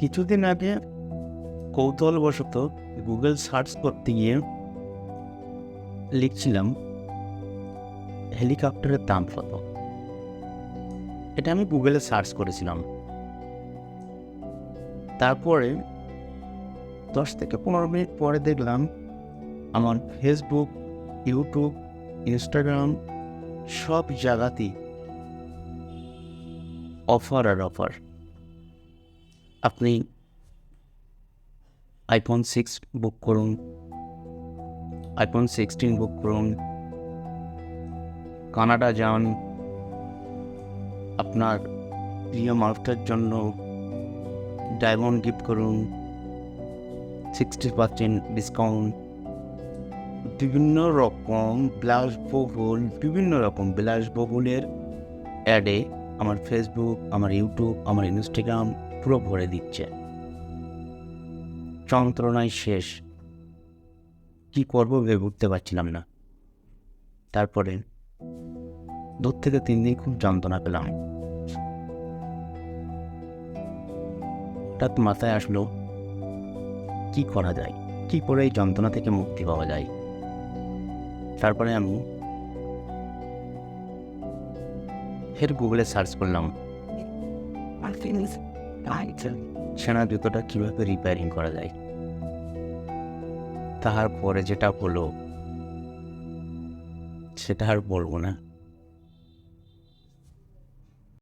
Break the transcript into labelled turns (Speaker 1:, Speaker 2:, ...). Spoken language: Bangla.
Speaker 1: কিছুদিন আগে কৌতূহলবশত গুগল সার্চ করতে গিয়ে লিখছিলাম হেলিকপ্টারের দাম কত? এটা আমি গুগলে সার্চ করেছিলাম। তারপরে দশ থেকে পনেরো মিনিট পরে দেখলাম, আমার ফেসবুক ইউটিউব ইনস্টাগ্রাম সব জায়গাতেই অফার আর অফার আপনি আইফোন সিক্স বুক করুন আইফোন সিক্সটিন বুক করুন, কানাডা যান, আপনার প্রিয় মানুষটার জন্য ডায়মন্ড গিফট করুন সিক্সটি পার্সেন্ট ডিসকাউন্ট বিভিন্ন রকম বিলাসবহুল বিভিন্ন রকম বিলাসবহুলের অ্যাডে আমার ফেসবুক আমার ইউটিউব আমার ইনস্টাগ্রাম পুরো ভরে দিচ্ছে। যন্ত্রণায় শেষ। কি করব ভেবে উঠতে পারছিলাম না। তারপরে দূর থেকে তিন দিন খুব যন্ত্রণা পেলাম। হঠাৎ মাথায় আসলো, কি করা যায়? কি করে এই যন্ত্রণা থেকে মুক্তি পাওয়া যায়? তারপরে আমি ফের গুগলে সার্চ করলাম।
Speaker 2: My
Speaker 1: সেনা জুতোটা কীভাবে রিপেয়ারিং করা যায়? তাহার পরে যেটা হলো সেটা আর বলব না।